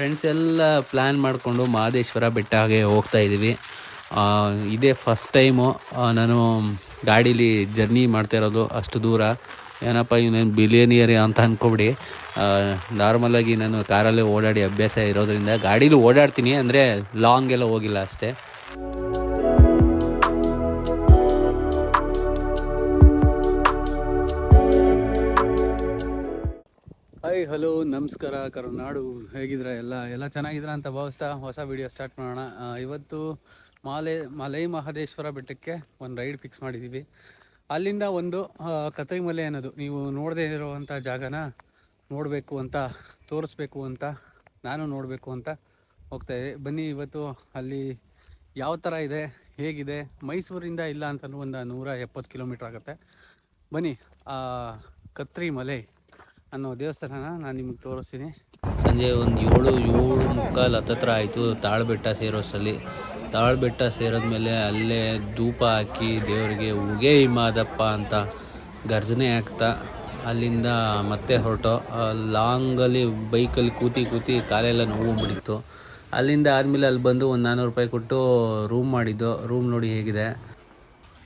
Friends ಎಲ್ಲ plan ಮಾಡಿಕೊಂಡು ಮಹದೇಶ್ವರ ಬೆಟ್ಟ ಹಾಗೆ ಹೋಗ್ತಾ ಇದ್ದೀವಿ. ಇದೇ ಫಸ್ಟ್ ಟೈಮು ನಾನು ಗಾಡೀಲಿ ಜರ್ನಿ ಮಾಡ್ತಾ ಇರೋದು ಅಷ್ಟು ದೂರ. ಏನಪ್ಪ, ಇವನೇನು ಬಿಲಿಯನಿಯರ್ ಅಂತ ಅಂದ್ಕೊಬಿಡಿ ನಾರ್ಮಲಾಗಿ ನಾನು ಕಾರಲ್ಲೇ ಓಡಾಡಿ ಅಭ್ಯಾಸ ಇರೋದರಿಂದ ಗಾಡೀಲಿ ಓಡಾಡ್ತೀನಿ, ಅಂದರೆ ಲಾಂಗ್ ಹೋಗಿಲ್ಲ ಅಷ್ಟೇ. ಹಲೋ, ನಮಸ್ಕಾರ. ಕರುನಾಡು ಹೇಗಿದ್ರ ಎಲ್ಲ? ಎಲ್ಲ ಚೆನ್ನಾಗಿದ್ರ ಅಂತ ಭಾವಿಸ್ತಾ ಹೊಸ ವಿಡಿಯೋ ಸ್ಟಾರ್ಟ್ ಮಾಡೋಣ. ಇವತ್ತು ಮಾಲೆ, ಮಲೈ ಮಹದೇಶ್ವರ ಬೆಟ್ಟಕ್ಕೆ ಒಂದು ರೈಡ್ ಫಿಕ್ಸ್ ಮಾಡಿದ್ದೀವಿ ಅಲ್ಲಿಂದ ಒಂದು ಕತ್ರಿ ಮಲೆ ಅನ್ನೋದು. ನೀವು ನೋಡದೇ ಇರುವಂಥ ಜಾಗನ ನೋಡಬೇಕು ಅಂತ, ತೋರಿಸ್ಬೇಕು ಅಂತ, ನಾನು ನೋಡಬೇಕು ಅಂತ ಹೋಗ್ತಾ ಬನ್ನಿ, ಇವತ್ತು ಅಲ್ಲಿ ಯಾವ ಥರ ಇದೆ, ಹೇಗಿದೆ, ಮೈಸೂರಿಂದ ಇಲ್ಲ ಅಂತಲೂ ಒಂದು ನೂರ ಎಪ್ಪತ್ತು ಕಿಲೋಮೀಟ್ರ್ ಆಗುತ್ತೆ. ಬನ್ನಿ ಕತ್ರಿ ಮಲೆ ಅನ್ನೋ ದೇವಸ್ಥಾನನ ನಾನು ನಿಮಗೆ ತೋರಿಸ್ತೀನಿ. ಸಂಜೆ ಒಂದು ಏಳು ಏಳು ಮುಕ್ಕಾಲು ಹತ್ತತ್ರ ಆಯಿತು ತಾಳ್ಬೆಟ್ಟ ಸೇರೋಸಲ್ಲಿ ತಾಳ್ಬೆಟ್ಟ ಸೇರಿದ್ಮೇಲೆ ಅಲ್ಲೇ ಧೂಪ ಹಾಕಿ ದೇವರಿಗೆ ಉಗೆ ಹಿಮಾದಪ್ಪ ಅಂತ ಗರ್ಜನೆ ಆಗ್ತಾ ಅಲ್ಲಿಂದ ಮತ್ತೆ ಹೊರಟು. ಲಾಂಗಲ್ಲಿ ಬೈಕಲ್ಲಿ ಕೂತಿ ಕೂತಿ ಕಾಲೆಲ್ಲ ನೋವು ಬಿಡಿತ್ತು ಅಲ್ಲಿಂದ ಆದಮೇಲೆ ಅಲ್ಲಿ ಬಂದು ಒಂದು ನಾನ್ನೂರು ರೂಪಾಯಿ ಕೊಟ್ಟು ರೂಮ್ ಮಾಡಿದ್ದು. ರೂಮ್ ನೋಡಿ ಹೇಗಿದೆ.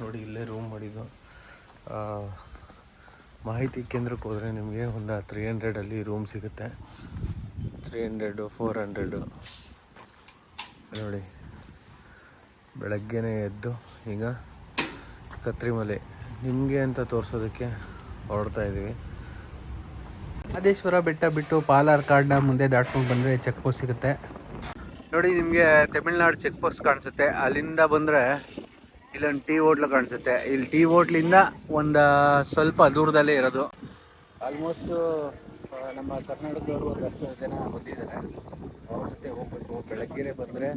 ನೋಡಿ ಇಲ್ಲೇ ರೂಮ್ ಮಾಡಿದ್ದು. ಆ, ಮಾಹಿತಿ ಕೇಂದ್ರಕ್ಕೆ ಹೋದರೆ ನಿಮಗೆ ಒಂದು ತ್ರೀ ಹಂಡ್ರೆಡಲ್ಲಿ ರೂಮ್ ಸಿಗುತ್ತೆ. ತ್ರೀ ಹಂಡ್ರೆಡು ಫೋರ್ ಹಂಡ್ರೆಡು ನೋಡಿ ಬೆಳಗ್ಗೆನೇ ಎದ್ದು ಈಗ ಕತ್ರಿಮಲೆ. ನಿಮಗೆ ಅಂತ ತೋರಿಸೋದಕ್ಕೆ ಹೊರಡ್ತಾ ಇದ್ದೀವಿ ಮಹದೇಶ್ವರ ಬೆಟ್ಟ ಬಿಟ್ಟು ಪಾಲಾರ್ ಕಾರ್ಡ್ನ ಮುಂದೆ ದಾಟ್ಕೊಂಡು ಬಂದರೆ ಚೆಕ್ ಪೋಸ್ಟ್ ಸಿಗುತ್ತೆ. ನೋಡಿ ನಿಮಗೆ ತಮಿಳ್ನಾಡು ಚೆಕ್ ಪೋಸ್ಟ್ ಕಾಣಿಸುತ್ತೆ. ಅಲ್ಲಿಂದ ಬಂದರೆ ಇಲ್ಲೊಂದು ಟೀ ಹೋಟ್ಲು ಕಾಣಿಸುತ್ತೆ. ಇಲ್ಲಿ ಟೀ ಹೋಟ್ಲಿಂದ ಒಂದು ಸ್ವಲ್ಪ ದೂರದಲ್ಲೇ ಇರೋದು. ಆಲ್ಮೋಸ್ಟು ನಮ್ಮ ಕರ್ನಾಟಕದವರು ಒಂದಷ್ಟು ಜನ ಬಂದಿದ್ದಾರೆ. ಅವ್ರ ಜೊತೆ ಹೋಗ್ಬೇಕು. ಬೆಳಗ್ಗೆ ಬಂದರೆ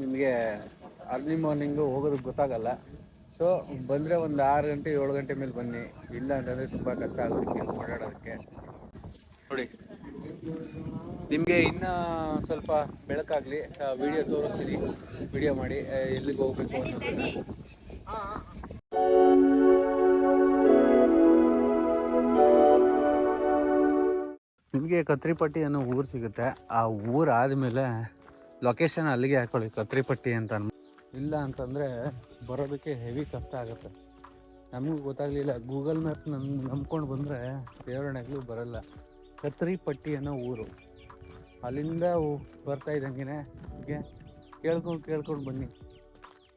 ನಿಮಗೆ ಅರ್ಲಿ ಮಾರ್ನಿಂಗು ಹೋಗೋದಕ್ಕೆ ಗೊತ್ತಾಗಲ್ಲ. ಸೊ, ಬಂದರೆ ಒಂದು ಆರು ಗಂಟೆ, ಏಳು ಗಂಟೆ ಮೇಲೆ ಬನ್ನಿ. ಇಲ್ಲ ಅಂತಂದರೆ ತುಂಬ ಕಷ್ಟ ಆಗೋದಕ್ಕೆ ಓಡಾಡೋದಕ್ಕೆ. ನೋಡಿ ನಿಮಗೆ ಇನ್ನೂ ಸ್ವಲ್ಪ ಬೆಳಕಾಗಲಿ ವಿಡಿಯೋ ತೋರಿಸ್ತೀನಿ ವಿಡಿಯೋ ಮಾಡಿ ಎಲ್ಲಿಗೆ ಹೋಗ್ಬೇಕು ಅನ್ನೋದನ್ನ. ನಿಮಗೆ ಕತ್ರಿಪಟ್ಟಿ ಅನ್ನೋ ಊರು ಸಿಗುತ್ತೆ. ಆ ಊರು ಆದಮೇಲೆ ಲೊಕೇಶನ್ ಅಲ್ಲಿಗೆ ಹಾಕೊಳ್ಳಿ ಕತ್ರಿಪಟ್ಟಿ ಅಂತ. ಇಲ್ಲ ಅಂತಂದರೆ ಬರೋದಕ್ಕೆ ಹೆವಿ ಕಷ್ಟ ಆಗುತ್ತೆ. ನಮಗೂ ಗೊತ್ತಾಗಲಿಲ್ಲ ಗೂಗಲ್ ಮ್ಯಾಪ್ ನಮ್ಮ ನಂಬ್ಕೊಂಡು ಬಂದರೆ ದೇವರಣೆಗಳು ಬರಲ್ಲ. ಕತ್ರಿಪಟ್ಟಿ ಅನ್ನೋ ಊರು. ಅಲ್ಲಿಂದ ಬರ್ತಾ ಇದ್ದಂಗೆ ಕೇಳ್ಕೊಂಡು ಕೇಳ್ಕೊಂಡು ಬನ್ನಿ.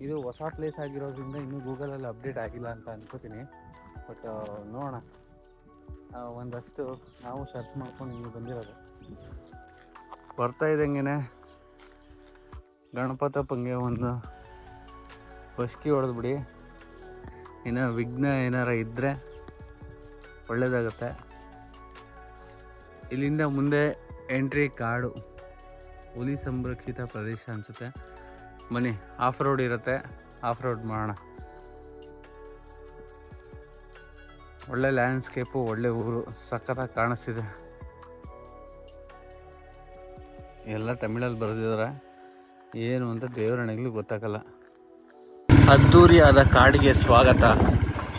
ಇದು ಹೊಸ ಪ್ಲೇಸ್ ಆಗಿರೋದ್ರಿಂದ ಇನ್ನೂ ಗೂಗಲಲ್ಲಿ ಅಪ್ಡೇಟ್ ಆಗಿಲ್ಲ ಅಂತ ಅನ್ಕೋತೀನಿ. ಬಟ್ ನೋಡೋಣ. ಒಂದಷ್ಟು ನಾವು ಸರ್ಚ್ ಮಾಡ್ಕೊಂಡು ಇನ್ನೂ ಬಂದಿರೋದು. ಬರ್ತಾ ಇದ್ದಂಗೆ ಗಣಪತಪ್ಪಂಗೆ ಒಂದು ಬಸ್ಕಿ ಹೊಡೆದ್ಬಿಡಿ. ಇನ್ನು ವಿಘ್ನ ಏನಾರ ಇದ್ದರೆ ಒಳ್ಳೇದಾಗುತ್ತೆ. ಇಲ್ಲಿಂದ ಮುಂದೆ ಎಂಟ್ರಿ ಕಾಡು. ಹುಲಿ ಸಂರಕ್ಷಿತ ಪ್ರದೇಶ ಅನಿಸುತ್ತೆ. ಮನೆ ಆಫ್ ರೋಡ್ ಇರುತ್ತೆ. ಆಫ್ ರೋಡ್ ಮಾಡೋಣ. ಒಳ್ಳೆ ಲ್ಯಾಂಡ್ಸ್ಕೇಪು ಒಳ್ಳೆ ಊರು, ಸಖತ್ತಾಗಿ ಕಾಣಿಸ್ತಿದೆ. ಎಲ್ಲ ತಮಿಳಲ್ಲಿ ಬರೆದಿದ್ದಾರೆ ಏನು ಅಂತ ದೇವರಣೆಗಳು ಗೊತ್ತಾಗಲ್ಲ. ಅದ್ದೂರಿಯಾದ ಕಾಡಿಗೆ ಸ್ವಾಗತ.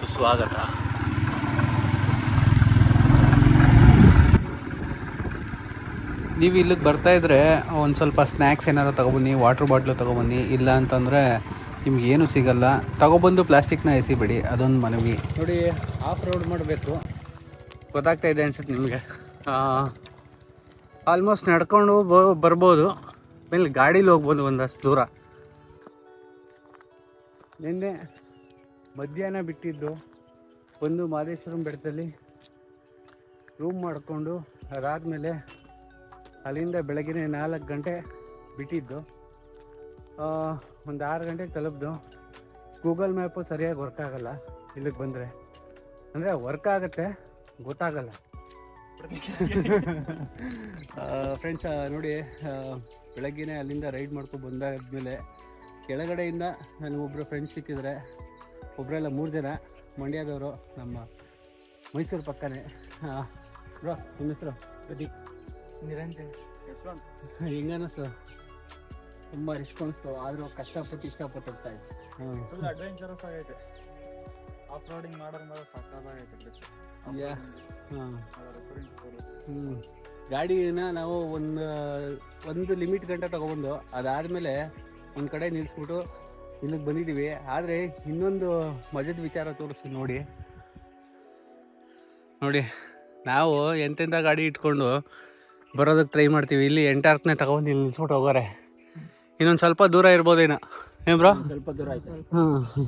ಸುಸ್ವಾಗತ. ನೀವು ಇಲ್ಲಿಗೆ ಬರ್ತಾ ಇದ್ರೆ ಒಂದು ಸ್ವಲ್ಪ ಸ್ನ್ಯಾಕ್ಸ್ ಏನಾರು ತೊಗೊಬನ್ನಿ ವಾಟ್ರ್ ಬಾಟ್ಲು ತೊಗೊಬನ್ನಿ ಇಲ್ಲ ಅಂತಂದರೆ ನಿಮ್ಗೆ ಏನು ಸಿಗಲ್ಲ. ತಗೊಬಂದು ಪ್ಲಾಸ್ಟಿಕ್ನ ಎಸಿಬೇಡಿ ಅದೊಂದು ಮನವಿ. ನೋಡಿ ಆಫ್ ರೋಡ್ ಮಾಡಬೇಕು. ಗೊತ್ತಾಗ್ತಾ ಇದೆ ಅನ್ಸುತ್ತೆ ನಿಮಗೆ. ಆಲ್ಮೋಸ್ಟ್ ನಡ್ಕೊಂಡು ಬ ಬರ್ಬೋದು. ಆಮೇಲೆ ಗಾಡೀಲಿ ಹೋಗ್ಬೋದು ಒಂದಷ್ಟು ದೂರ. ನಿನ್ನೆ ಮಧ್ಯಾಹ್ನ ಬಿಟ್ಟಿದ್ದು ಒಂದು ಮಾದೇಶ್ವರಂ ಬೆಟ್ಟದಲ್ಲಿ ರೂಮ್ ಮಾಡಿಕೊಂಡು ಅದಾದಮೇಲೆ ಅಲ್ಲಿಂದ ಬೆಳಗ್ಗೆ ನಾಲ್ಕು ಗಂಟೆ ಬಿಟ್ಟಿದ್ದು. ಒಂದು ಆರು ಗಂಟೆಗೆ ತಲುಪ್ದು. ಗೂಗಲ್ ಮ್ಯಾಪು ಸರಿಯಾಗಿ ವರ್ಕ್ ಆಗಲ್ಲ ಇಲ್ಲಿಗೆ ಬಂದರೆ. ಅಂದರೆ ವರ್ಕ್ ಆಗುತ್ತೆ, ಗೊತ್ತಾಗಲ್ಲ. ಫ್ರೆಂಡ್ಸ್ ನೋಡಿ ಬೆಳಗ್ಗೆನೇ ಅಲ್ಲಿಂದ ರೈಡ್ ಮಾಡ್ಕೊಂಡು ಬಂದಾದ್ಮೇಲೆ ಕೆಳಗಡೆಯಿಂದ ನಾನು ಒಬ್ಬರು ಫ್ರೆಂಡ್ಸ್ ಸಿಕ್ಕಿದ್ರೆ ಒಬ್ಬರೆಲ್ಲ ಮೂರು ಜನ, ಮಂಡ್ಯದವರು, ನಮ್ಮ ಮೈಸೂರು ಪಕ್ಕನೇ. ಬ್ರೋ, ನಿಮ್ಮ ಹೆಸರು? ಪ್ರದೀಪ್. ನಿರಂಜನ್. ಯಶವಂತ್ ಹೆಂಗ ಅನ್ನಿಸ್ತು ತುಂಬ ರಿಸ್ಕ್ ಅನಿಸ್ತು ಆದರೂ ಕಷ್ಟಪಟ್ಟು ಇಷ್ಟಪಟ್ಟು ಹೋಗ್ತಾ ಇದ್ದೆ. ಹ್ಞೂ ಫುಲ್ ಅಡ್ವೆಂಚರಸ್ ಆಗೈತೆ. ಆಫ್ ರೋಡಿಂಗ್ ಮಾಡೋದ್ರಿಂದ ಸಕ್ಕತ್ತಾಗೈತೆ ಯಾ ಹಾಂ. ಹ್ಞೂ ಗಾಡಿನ ನಾವು ಒಂದು ಒಂದು ಲಿಮಿಟ್ ಗಂಟೆ ತಗೊಬಂದು ಅದಾದಮೇಲೆ ಒಂದು ಕಡೆ ನಿಲ್ಲಿಸ್ಬಿಟ್ಟು ಇಲ್ಲಿಗೆ ಬಂದಿದ್ದೀವಿ ಆದರೆ ಇನ್ನೊಂದು ಮಜದ ವಿಚಾರ ತೋರಿಸಿ ನೋಡಿ. ನೋಡಿ ನಾವು ಎಂತೆಂಥ ಗಾಡಿ ಇಟ್ಕೊಂಡು ಬರೋದಕ್ಕೆ ಟ್ರೈ ಮಾಡ್ತೀವಿ. ಇಲ್ಲಿ ಎಂಟಾರ್ಕ್ನೇ ತಗೊಂಡು ಇಲ್ಲಿ ನಿಲ್ಸ್ಬಿಟ್ಟು ಹೋಗೋರೆ. ಇನ್ನೊಂದು ಸ್ವಲ್ಪ ದೂರ ಇರ್ಬೋದೇನೋ. ಏನು ಬ್ರೋ ಸ್ವಲ್ಪ ದೂರ ಆಯ್ತು. ಹ್ಮ್.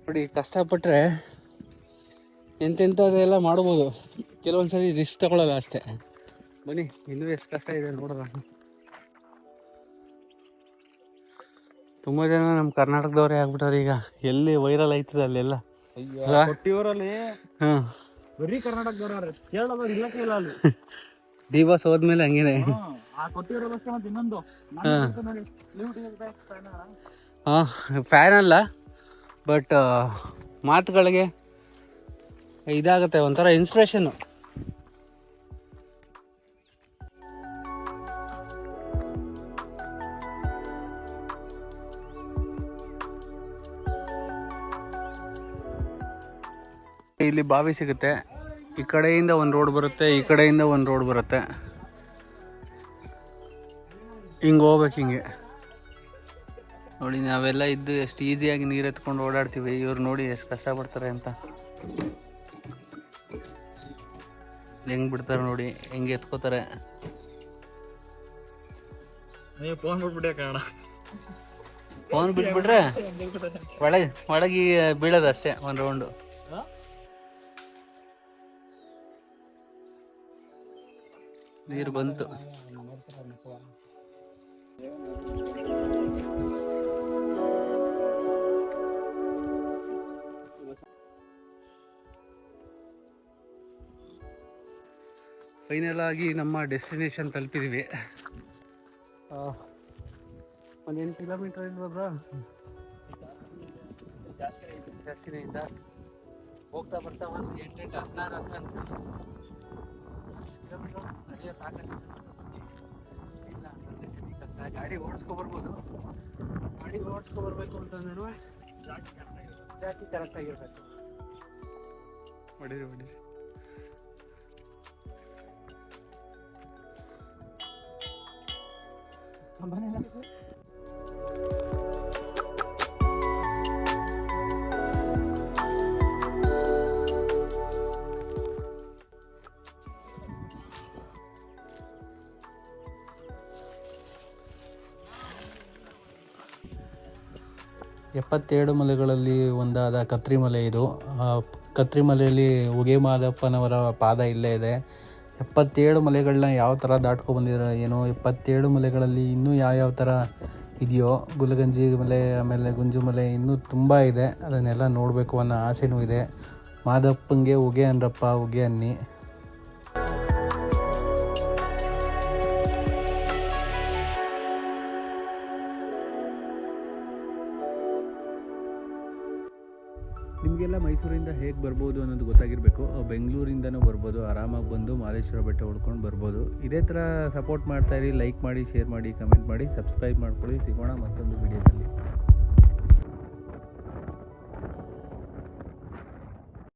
ನೋಡಿ ಕಷ್ಟಪಟ್ಟರೆ ಎಂತೆಂಥದ್ದೆಲ್ಲ ಮಾಡ್ಬೋದು. ಕೆಲವೊಂದು ಸರಿ ರಿಸ್ಕ್ ತಗೊಳ್ಳೋಲ್ಲ ಅಷ್ಟೇ. ಬನ್ನಿ ಇನ್ನೂ ಎಷ್ಟು ಕಷ್ಟ ಇದೆ ನೋಡೋಣ. ತುಂಬ ಜನ ನಮ್ಮ ಕರ್ನಾಟಕದವರೇ ಆಗ್ಬಿಟ್ಟವ್ರೆ ಈಗ. ಎಲ್ಲಿ ವೈರಲ್ ಆಯ್ತದೆ ಅಲ್ಲೆಲ್ಲ. ಹಾಂ ಬರೀ ಕರ್ನಾಟಕದವ್ರ. ಕೇರಳದವ್ರು ಇಲ್ಲ ಅಲ್ಲಿ. ಡಿ ಬಾಸ್ ಹೋದ್ಮೇಲೆ ಹಂಗೇನೆ? ಹಾಂ. ಫ್ಯಾನ್ ಅಲ್ಲ ಬಟ್ ಮಾತುಗಳಿಗೆ ಇದಾಗುತ್ತೆ ಒಂಥರ ಇನ್ಸ್ಪಿರೇಷನ್ನು ಇಲ್ಲಿ ಬಾವಿ ಸಿಗುತ್ತೆ. ಈ ಕಡೆಯಿಂದ ಒಂದು ರೋಡ್ ಬರುತ್ತೆ ಈ ಕಡೆಯಿಂದ ಒಂದು ರೋಡ್ ಬರುತ್ತೆ. ಹಿಂಗೆ ಹೋಗ್ಬೇಕು ಹಿಂಗೆ. ನೋಡಿ ನಾವೆಲ್ಲ ಇದ್ದು ಎಷ್ಟು ಈಸಿಯಾಗಿ ನೀರು ಎತ್ಕೊಂಡು ಓಡಾಡ್ತೀವಿ. ಇವ್ರು ನೋಡಿ ಎಷ್ಟು ಕಷ್ಟ ಪಡ್ತಾರೆ ಅಂತ. ಹೆಂಗೆ ಬಿಡ್ತಾರೆ ನೋಡಿ ಹೆಂಗೆ ಎತ್ಕೋತಾರೆ. ನೀವು ಫೋನ್ ಬಿಟ್ಬಿಟ್ಟೆ ಫೋನ್ ಬಿಟ್ಬಿಟ್ರೆ ಒಳಗೆ ಒಳಗೆ ಬೀಳೋದು ಅಷ್ಟೇ ಒಂದು ರೌಂಡು ನೀರು ಬಂತು. ಫೈನಲ್ ಆಗಿ ನಮ್ಮ ಡೆಸ್ಟಿನೇಷನ್ ತಲುಪಿದ್ದೀವಿ ಒಂದೆಂಟು ಎಂಟು ಕಿಲೋಮೀಟರ್ ಇಲ್ವಾ ಜಾಸ್ತಿನೇ ಇದ್ದ. ಹೋಗ್ತಾ ಬರ್ತಾ ಒಂದು ಎಂಟೆಂಟು ಹದಿನಾರು ಹದಿನಾರು ಅಷ್ಟು ಕಿಲೋಮೀಟರ್ ನಡೆಯೋಕ್ಕಾಗಲ್ಲ ಇಲ್ಲ ಗಾಡಿ ಓಡಿಸ್ಕೊ ಬರ್ಬೋದು ಗಾಡಿ ಓಡಿಸ್ಕೊ ಬರ್ಬೇಕು ಅಂತಂದ್ರೆ ಜಾಸ್ತಿ ಕರೆಕ್ಟಾಗಿರ್ಬೇಕು ಹೊಡೀರಿ ಹೊಡೀರಿ ಎಪ್ಪತ್ತೇಳು ಮಲೆಗಳಲ್ಲಿ ಒಂದಾದ ಕತ್ರಿಮಲೆ ಇದು. ಕತ್ರಿಮಲೆಯಲ್ಲಿ ಕತ್ರಿ ಮಲೆಯಲ್ಲಿ ಉಗೆ ಮಾದಪ್ಪನವರ ಪಾದ ಇಲ್ಲೇ ಇದೆ. ಎಪ್ಪತ್ತೇಳು ಮಲೆಗಳನ್ನ ಯಾವ ಥರ ದಾಟ್ಕೊ ಬಂದಿರೋ ಏನೋ? ಎಪ್ಪತ್ತೇಳು ಮಲೆಗಳಲ್ಲಿ ಇನ್ನೂ ಯಾವ್ಯಾವ ಥರ ಇದೆಯೋ? ಗುಲಗಂಜಿ ಮಲೆ, ಆಮೇಲೆ ಗುಂಜು ಮಲೆ ಇನ್ನೂ ತುಂಬ ಇದೆ. ಅದನ್ನೆಲ್ಲ ನೋಡಬೇಕು ಅನ್ನೋ ಆಸೆನೂ ಇದೆ. ಮಾದಪ್ಪಂಗೆ ಉಗೆ ಅನ್ರಪ್ಪ, ಉಗೆ ಅನ್ನಿ. ನಿಮಗೆಲ್ಲ ಮೈಸೂರಿಂದ ಹೇಗೆ ಬರ್ಬೋದು ಅನ್ನೋದು ಗೊತ್ತಾಗಿರಬೇಕು. ಬೆಂಗಳೂರಿಂದನೂ ಬರ್ಬೋದು, ಆರಾಮಾಗಿ ಬಂದು ಮಾಲೇಶ್ವರ ಬೆಟ್ಟ ಉಳ್ಕೊಂಡು ಬರ್ಬೋದು. ಇದೇ ಥರ ಸಪೋರ್ಟ್ ಮಾಡ್ತಾಯಿರಿ ಲೈಕ್ ಮಾಡಿ ಶೇರ್ ಮಾಡಿ ಕಮೆಂಟ್ ಮಾಡಿ ಸಬ್ಸ್ಕ್ರೈಬ್ ಮಾಡ್ಕೊಳ್ಳಿ. ಸಿಗೋಣ ಮತ್ತೊಂದು ವಿಡಿಯೋದಲ್ಲಿ